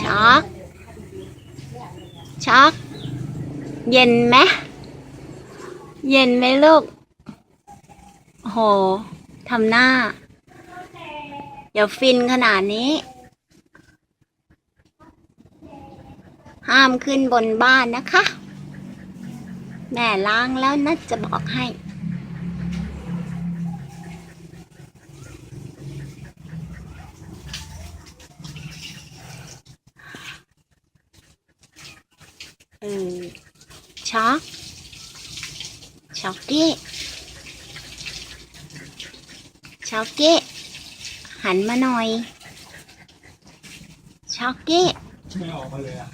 ช็อกช็อกเย็นไหมเย็นไหมลูกโหทำหน้าอย่าฟินขนาดนี้ ห้ามขึ้นบนบ้านนะคะ แม่ล้างแล้วนะจะบอกให้ เออช็อกช็อกกี้ช็อกกี้หันมาหน่อยช็อกกี้ไม่ออกมาเลยอะ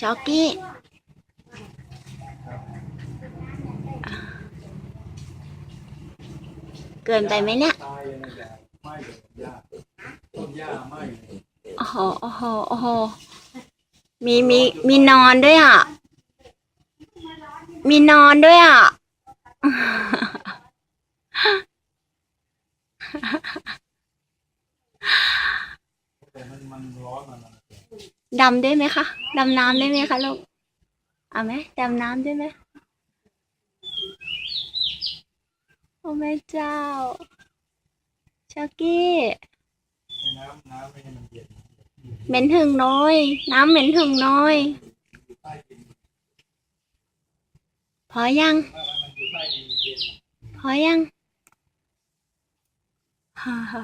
ช็อกกี้เกินไปไหมเนี่ย โอ้โหโอ้โหโอ้โหมีมีมีนอนด้วยอะ มีนอนด้วยอะ ดำได้ไหมคะ ดำน้ำได้ไหมคะลูก เอาไหมดำน้ำได้ไหมโอ้แม่เจ้าช็อกกี้ น้ำน้ำไม่ให้มันเย็นเหม็นหึงน้อย น้ำเหม็นหึงน้อย ใต้ดินพอยัง ถ้ามันอยู่ใต้ดินเย็น พอยัง ฮ่าฮ่า